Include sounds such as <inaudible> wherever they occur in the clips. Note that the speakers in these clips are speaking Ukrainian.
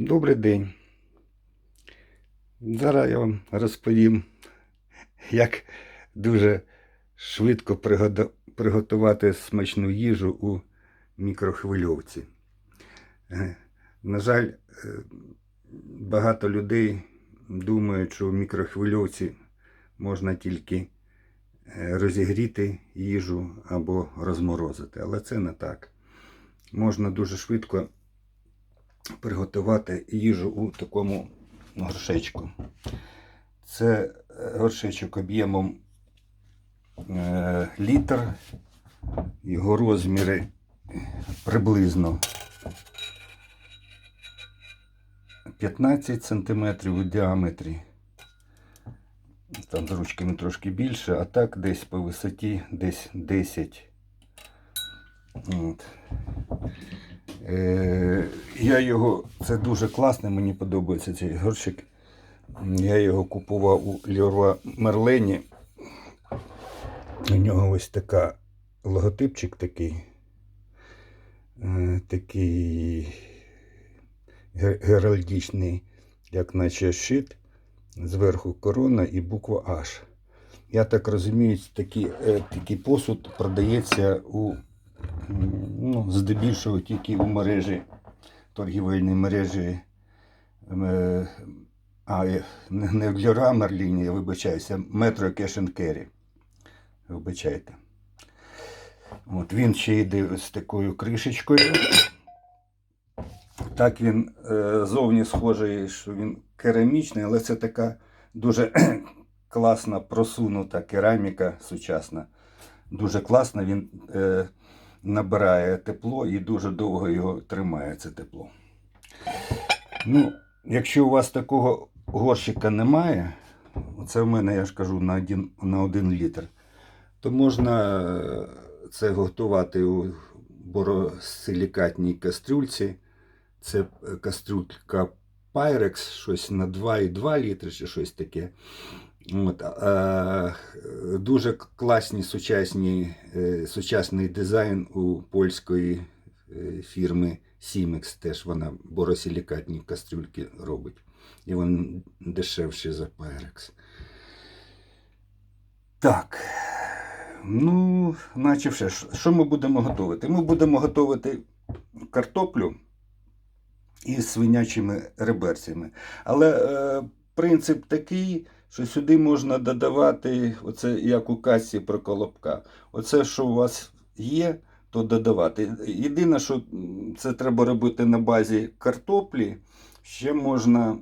Добрий день. Зараз я вам розповім, як дуже швидко приготувати смачну їжу у мікрохвильовці. Е, На жаль, е, багато людей думають, що в мікрохвильовці можна тільки е, розігріти їжу або розморозити, але це не так. Можна дуже швидко приготувати їжу у такому горшечку. Це е, горшечок об'ємом е, літр, його розміри приблизно 15 см у діаметрі. Там з ручками трошки більше, а так десь по висоті десь 10. От. Е, я його, це дуже класно, мені подобається цей горщик. Я його купував у Леруа Мерлені. У нього ось така логотипчик такий. Е, такий ге- геральдичний, як наче щит. Зверху корона і буква H. Я так розумію, такий, е, такий посуд продається у ну, здебільшого тільки у мережі, торгівельній мережі. е, А, е, не в Лера Мерліні, я вибачаюся, Метро Carry. Вибачайте. От він ще йде з такою кришечкою. Так він е, зовні схожий, що він керамічний, але це така дуже класна просунута кераміка сучасна. Дуже класна. Він набирає тепло і дуже довго його тримає це тепло. Ну, якщо у вас такого горщика немає, це в мене, я ж кажу, на один, на один літр, то можна е, це готувати у боросилікатній кастрюльці. Це е, кастрюлька Pyrex, щось на 2,2 літри чи щось таке. От, е, дуже класні сучасні, е, сучасний дизайн у польської е, фірми Simex. Теж вона боросилікатні кастрюльки робить. І вони дешевші за Pyrex. Так. Ну, наче все. Що ми будемо готувати? Ми будемо готувати картоплю із свинячими реберцями. Але е, принцип такий, що сюди можна додавати, оце як у касі про колобка. Оце, що у вас є, то додавати. Єдине, що це треба робити на базі картоплі. Ще можна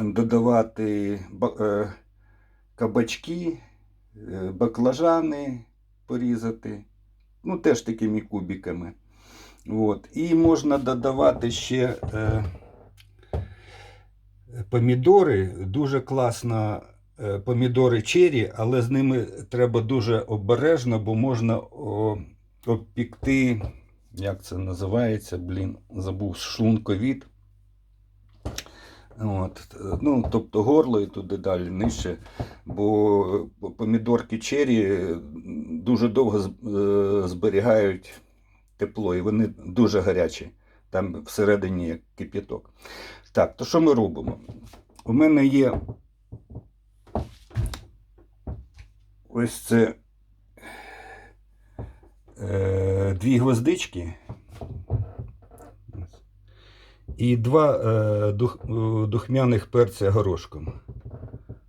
додавати е, кабачки, е, баклажани порізати. Ну, теж такими кубиками. От. І можна додавати ще е, помідори. Дуже класно е, помідори чері, але з ними треба дуже обережно, бо можна обпікти, як це називається, блін, забув шлунковід. От, ну, тобто горло і туди далі нижче, бо помідорки чері дуже довго е, зберігають тепло, і вони дуже гарячі. Там всередині кип'яток. Так, то що ми робимо? У мене є ось це е, дві гвоздички і два е, дух, е, духмяних перця горошком.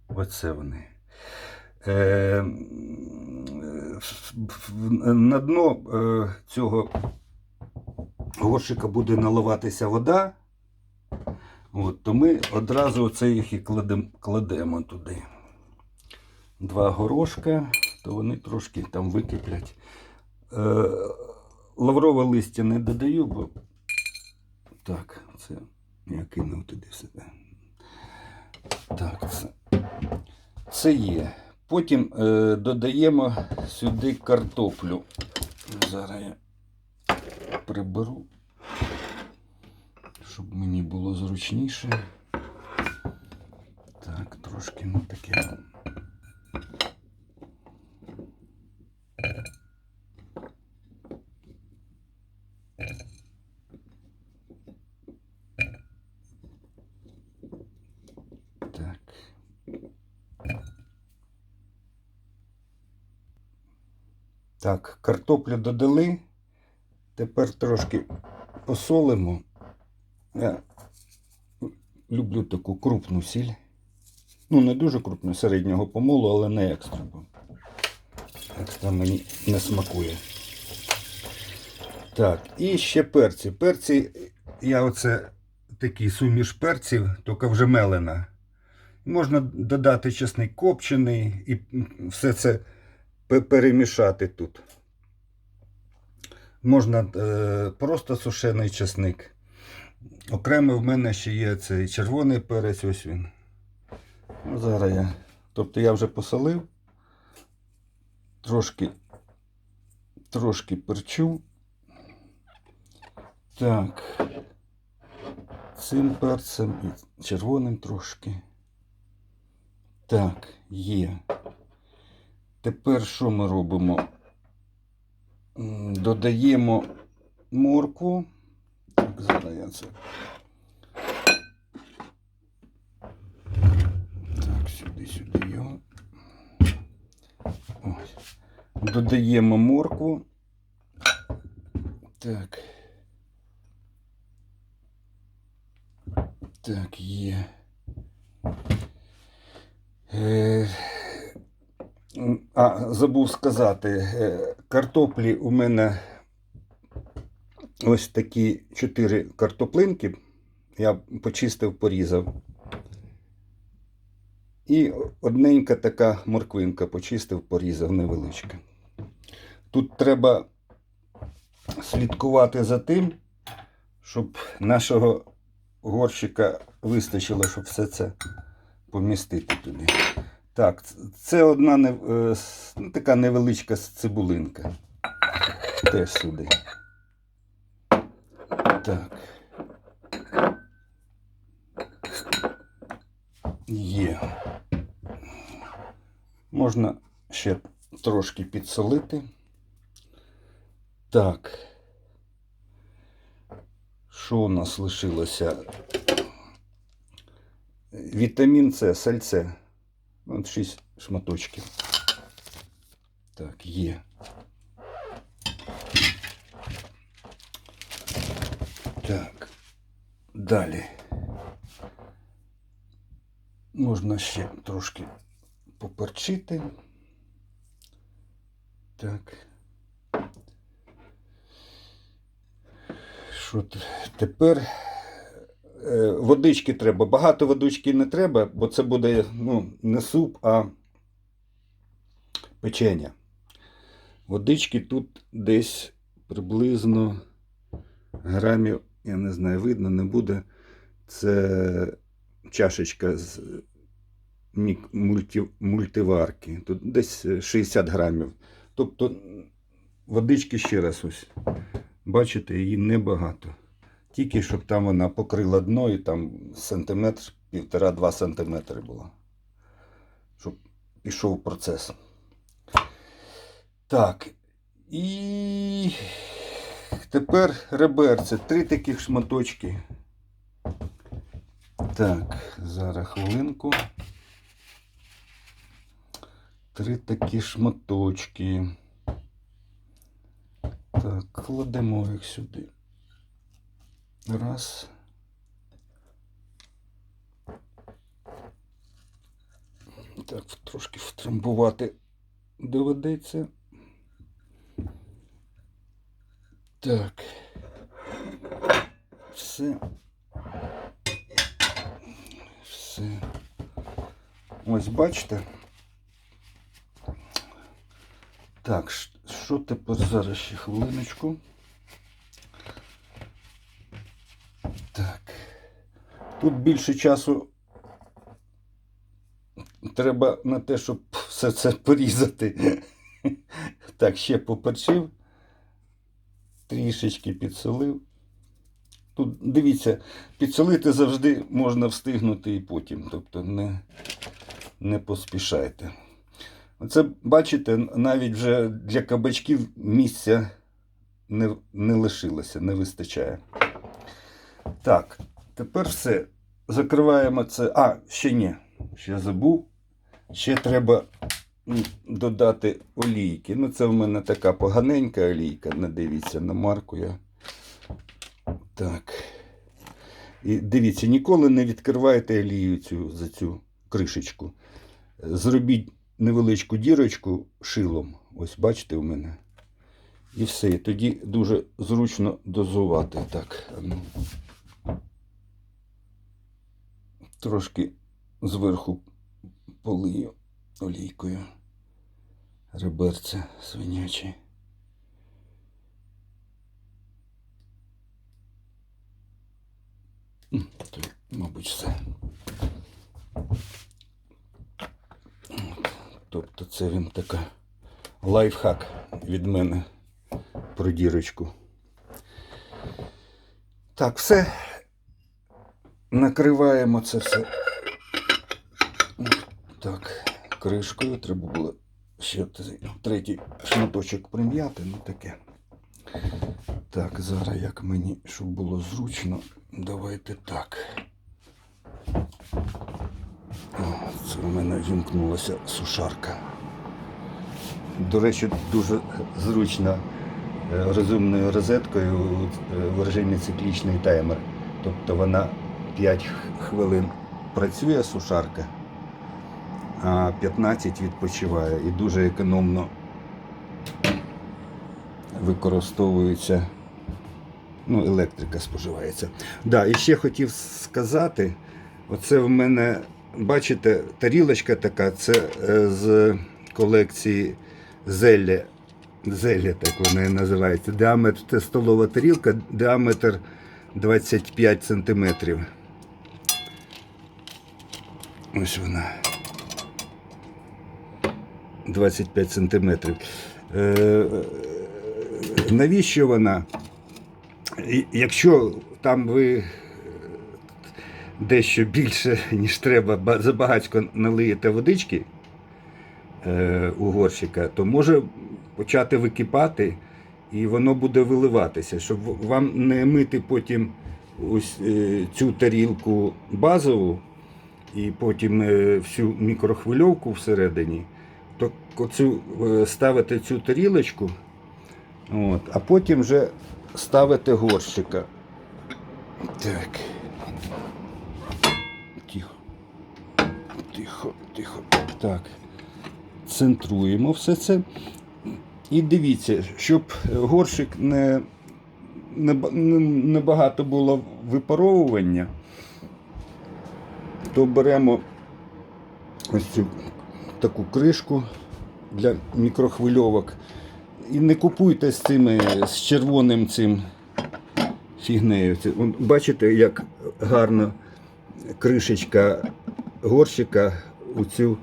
Оце вони. Е, на дно е, цього горщика буде наливатися вода, от, то ми одразу оце їх і кладемо, кладемо туди. Два горошка, то вони трошки там википлять. Е, лаврове листя не додаю, бо так, це я кинув туди все. Так, це, це є. Потім е, додаємо сюди картоплю. Зараз я приберу, щоб мені було зручніше. Так, трошки ну таке. Так, картоплю додали. Тепер трошки посолимо. Я люблю таку крупну сіль. Ну, не дуже крупну, середнього помолу, але не екстра. Екстра мені не смакує. Так, і ще перці. Перці, я оце такий суміш перців, тільки вже мелена. Можна додати чесник копчений і все це перемішати тут. Можна е, просто сушений чесник. Окремо в мене ще є цей червоний перець, ось він. Ну, зараз я. Тобто я вже посолив, трошки, трошки перчу. Так. Цим перцем і червоним трошки. Так, є. Тепер що ми робимо? Додаємо моркву. Так, зараз я це. Так, сюди, сюди його. Ось. Додаємо моркву. Так. Так, є. Е, А, забув сказати, е, картоплі у мене ось такі чотири картоплинки. Я почистив, порізав. І одненька така морквинка почистив, порізав невеличка. Тут треба слідкувати за тим, щоб нашого горщика вистачило, щоб все це помістити туди. Так, це одна не, е, ну, така невеличка цибулинка. Теж сюди. Так. Є. Можна ще трошки підсолити. Так. Що у нас лишилося? Вітамін С, сальце. От 6 шматочків. Так, є. Так. Далі. Можна ще трошки поперчити. Так. Що тепер водички треба. Багато водички не треба, бо це буде ну, не суп, а печення. Водички тут десь приблизно грамів, я не знаю, видно, не буде. Це чашечка з мульті, мультиварки. Тут десь 60 грамів. Тобто водички ще раз ось. Бачите, її небагато. Тільки щоб там вона покрила дно і там сантиметр, півтора-два сантиметри було. Щоб пішов процес. Так. І тепер реберце. Три таких шматочки. Так, зараз хвилинку. Три такі шматочки. Так, кладемо їх сюди. Раз. Так, трошки втрамбувати доведеться. Так. Все. Все. Ось бачите. Так, що тепер зараз ще хвилиночку. Тут більше часу треба на те, щоб все це порізати. <laughs> Так, ще поперчив, трішечки підсолив. Тут дивіться, підсолити завжди можна встигнути і потім. Тобто не, не поспішайте. Оце, бачите, навіть вже для кабачків місця не, не лишилося, не вистачає. Так, тепер все. Закриваємо це. А, ще ні. Ще забув. Ще треба додати олійки. Ну, це в мене така поганенька олійка. Не дивіться на марку. Я... Так. І дивіться, ніколи не відкривайте олію цю, за цю кришечку. Зробіть невеличку дірочку шилом. Ось бачите у мене. І все. І тоді дуже зручно дозувати. Так. Трошки зверху полию олійкою. Реберце свинячі. То, мабуть, все. От. Тобто це він така лайфхак від мене про дірочку. Так, все. Накриваємо це все. Так, кришкою треба було ще третій шматочок прим'яти, ну таке. Так, зараз як мені, щоб було зручно, давайте так. О, це у мене вімкнулася сушарка. До речі, дуже зручно е, розумною розеткою е, в режимі циклічний таймер. Тобто вона 5 хвилин працює сушарка, а 15 відпочиває і дуже економно використовується, ну, електрика споживається. Да, і ще хотів сказати, оце в мене, бачите, тарілочка така, це е, з колекції зелля. Зелля так вона і називається. Діаметр це столова тарілка, діаметр 25 сантиметрів. Ось вона. 25 сантиметрів. Е, навіщо вона? Якщо там ви дещо більше, ніж треба, ба- забагацько налиєте водички е, у горщика, то може почати википати і воно буде виливатися, щоб вам не мити потім ось е, цю тарілку базову і потім е, всю мікрохвильовку всередині, то оцю, е, ставите цю тарілочку, от, а потім вже ставите горщика. Так. Тихо. Тихо, тихо. Так. Центруємо все це. І дивіться, щоб горщик не, не, не багато було випаровування, то беремо ось цю таку кришку для мікрохвильовок. І не купуйте з цими з червоним цим фігнею. Бачите, як гарно кришечка горщика у цю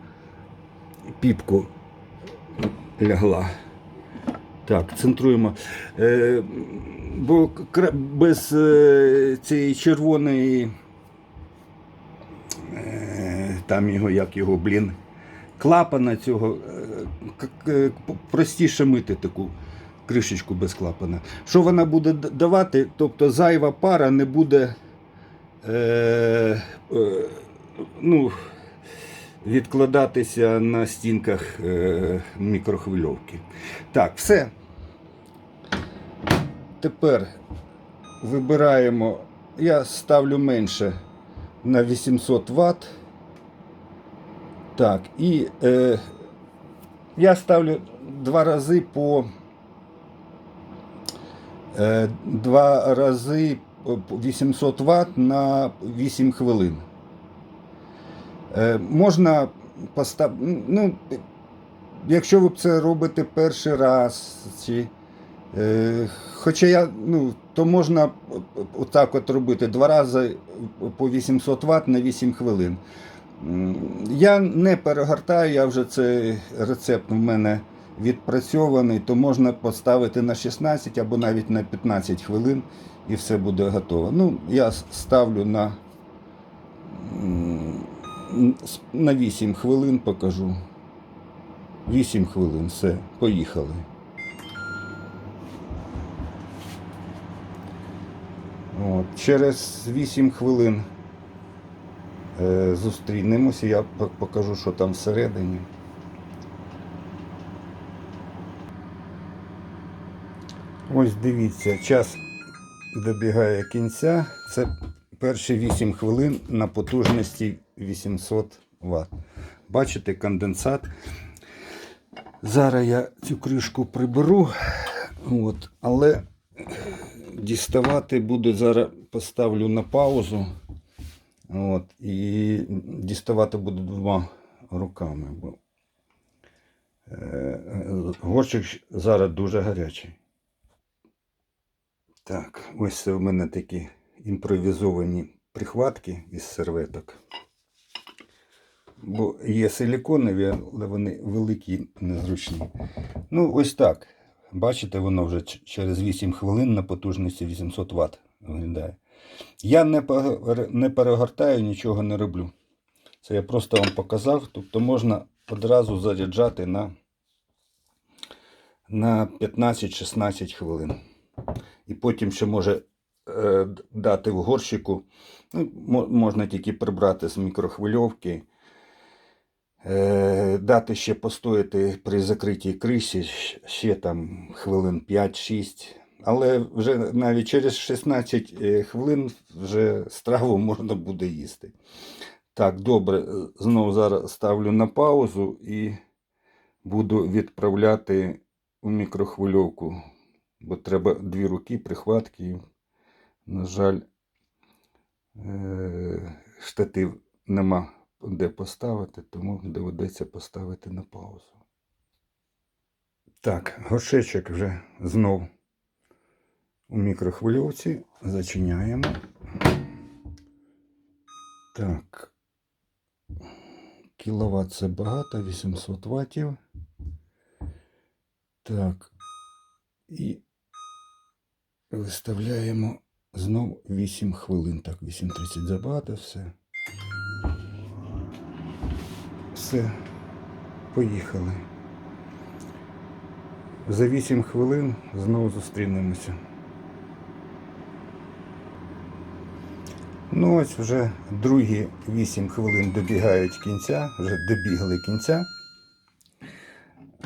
піпку лягла. Так, центруємо. Е, бо без е, цієї червоної, там його, як його, блін, клапана цього, е, простіше мити таку кришечку без клапана. Що вона буде давати? Тобто зайва пара не буде е, е, ну, відкладатися на стінках е, мікрохвильовки. Так, все. Тепер вибираємо, я ставлю менше на 800 Вт. Так, і е, я ставлю два рази по е, два рази по 800 Вт на 8 хвилин. Е, можна поставити, ну, якщо ви це робите перший раз, чи, е, хоча я, ну, то можна отак от робити два рази по 800 Вт на 8 хвилин. Я не перегортаю, я вже цей рецепт в мене відпрацьований, то можна поставити на 16 або навіть на 15 хвилин і все буде готово. Ну, я ставлю на, на 8 хвилин покажу. 8 хвилин, все, поїхали. От, через 8 хвилин Е, зустрінемося, я покажу, що там всередині. Ось дивіться, час добігає кінця. Це перші 8 хвилин на потужності 800 Вт. Бачите, конденсат. Зараз я цю кришку приберу, От. але діставати буду, зараз поставлю на паузу. От. І діставати буду двома руками. Бо, е, горщик зараз дуже гарячий. Так, ось це в мене такі імпровізовані прихватки із серветок. Бо є силіконові, але вони великі незручні. Ну, ось так. Бачите, воно вже через 8 хвилин на потужності 800 Вт виглядає. Я не перегортаю, нічого не роблю. Це я просто вам показав. Тобто можна одразу заряджати на, на 15-16 хвилин. І потім ще може е, дати в горщику. Ну, можна тільки прибрати з мікрохвильовки. Е, дати ще постояти при закритій криші щ- ще там хвилин 5-6. Але вже навіть через 16 е, хвилин вже страву можна буде їсти. Так, добре, е, знову зараз ставлю на паузу і буду відправляти у мікрохвильовку. Бо треба дві руки, прихватки. На жаль, е, штатив нема де поставити, тому доведеться поставити на паузу. Так, горшечок вже знов у мікрохвильовці. Зачиняємо. Так. Кіловат це багато, 800 ваттів. Так. І виставляємо знов 8 хвилин. Так, 8.30 забагато, все. Все, поїхали. За 8 хвилин знову зустрінемося. Ну ось вже другі 8 хвилин добігають кінця, вже добігли кінця.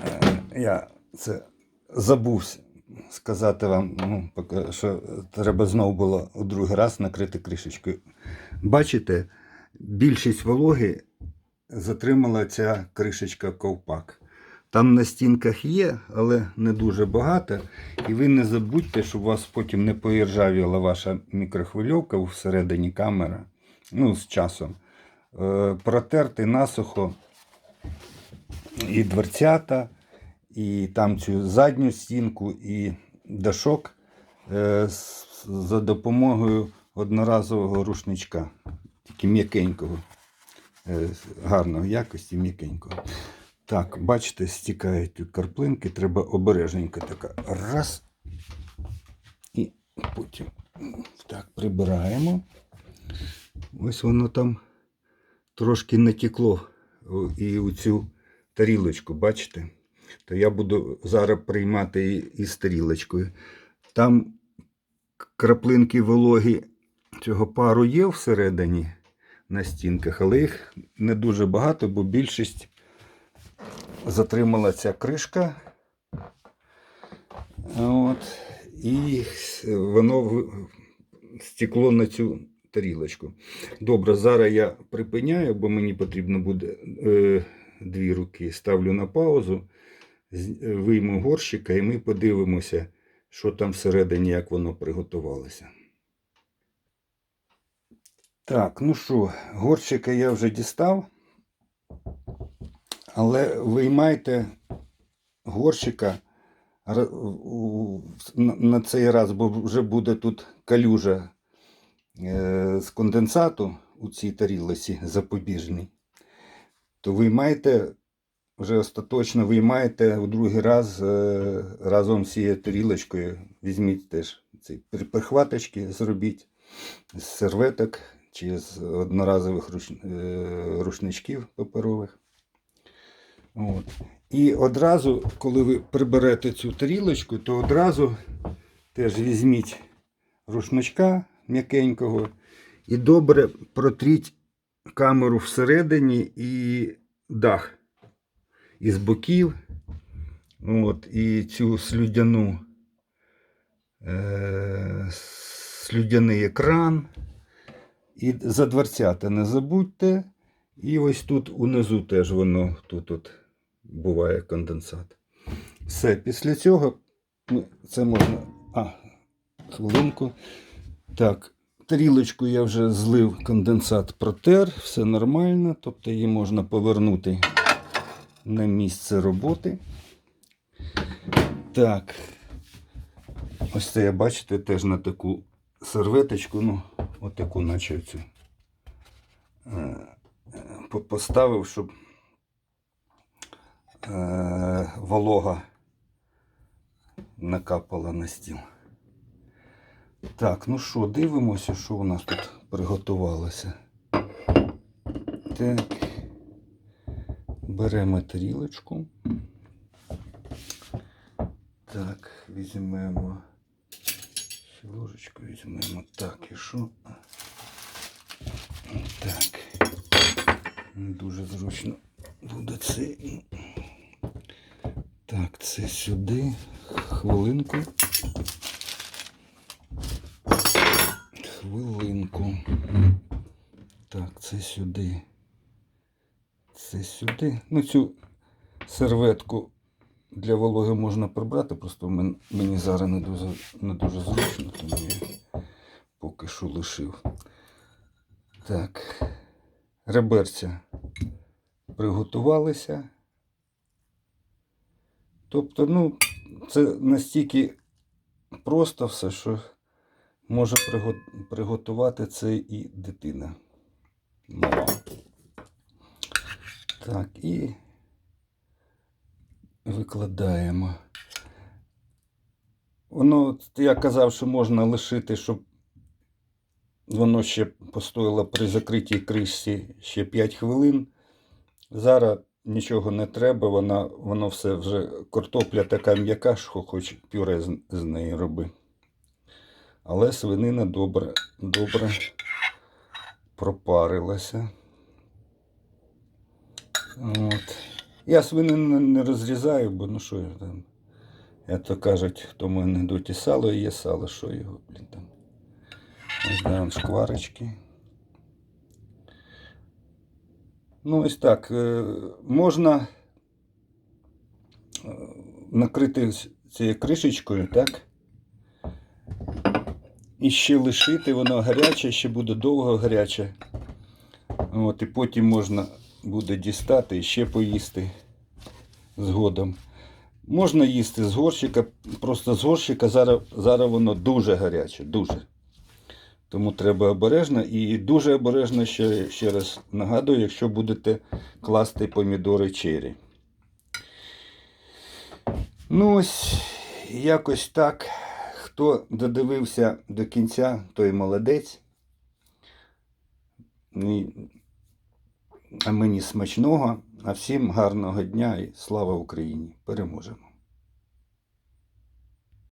Е, Я це забув сказати вам, ну, що треба знову було у другий раз накрити кришечкою. Бачите, більшість вологи затримала ця кришечка ковпак. Там на стінках є, але не дуже багато. І ви не забудьте, щоб у вас потім не поіржавіла ваша мікрохвильовка всередині камера. Ну, з часом. Е, протерти насухо і дверцята, і там цю задню стінку, і дашок е, за допомогою одноразового рушничка. Тільки м'якенького, е, гарної якості, м'якенького. Так, бачите, стікають тут карплинки, треба обережненько така. Раз. І потім так прибираємо. Ось воно там трошки натекло і у цю тарілочку, бачите? То я буду зараз приймати і- із тарілочкою. Там краплинки вологі цього пару є всередині на стінках, але їх не дуже багато, бо більшість затримала ця кришка. От, і воно стекло на цю тарілочку. Добре, зараз я припиняю, бо мені потрібно буде е, дві руки. Ставлю на паузу, вийму горщика і ми подивимося, що там всередині, як воно приготувалося. Так, ну що, горщика я вже дістав. Але виймайте горщика на цей раз, бо вже буде тут калюжа е, з конденсату у цій тарілці запобіжній. То виймайте, вже остаточно виймайте у другий раз е, разом з цією тарілочкою. Візьміть теж ці при- прихваточки, зробіть з серветок чи з одноразових е, рушничків паперових. От. І одразу, коли ви приберете цю тарілочку, то одразу теж візьміть рушничка м'якенького і добре протріть камеру всередині і дах із боків. От, і цю слюдяну е, слюдяний екран. І за дверцята не забудьте. І ось тут унизу теж воно тут от буває конденсат. Все, після цього ну, це можна. А, хвилинку. Так, тарілочку я вже злив конденсат протер, все нормально, тобто її можна повернути на місце роботи. Так. Ось це я бачите теж на таку серветочку, ну, отаку, наче цю. е, Поставив, щоб е, волога накапала на стіл. Так, ну що, дивимося, що у нас тут приготувалося. Так. Беремо тарілочку. Так, візьмемо. Ложечку візьмемо. Так, і що? Так. Не дуже зручно буде це. Так, це сюди. Хвилинку. Хвилинку. Так, це сюди. Це сюди. Ну, цю серветку для вологи можна прибрати, просто мені зараз не дуже, не дуже зручно, тому я поки що лишив. Так, реберця приготувалися. Тобто, ну, це настільки просто все, що може приготувати це і дитина. Мала. Так, і викладаємо. Воно, я казав, що можна лишити, щоб воно ще постояло при закритій кришці ще 5 хвилин. Зараз нічого не треба, вона, воно все вже картопля така м'яка, що хоч пюре з, з неї роби. Але свинина добре, добре пропарилася. От. Я свинину не розрізаю, бо ну що я там. Як то кажуть, хто мене анекдоті сало і є сало, що його, блін там. Ось да, шкварочки. Ну, ось так. е, Можна е, накрити цією кришечкою, так? І ще лишити, воно гаряче, ще буде довго гаряче. От, і потім можна буде дістати і ще поїсти згодом. Можна їсти з горщика, просто з горщика зараз, зараз воно дуже гаряче, дуже. Тому треба обережно і дуже обережно ще, ще раз нагадую, якщо будете класти помідори чері. Ну ось, якось так. Хто додивився до кінця, той молодець. А мені смачного, а всім гарного дня і слава Україні! Переможемо!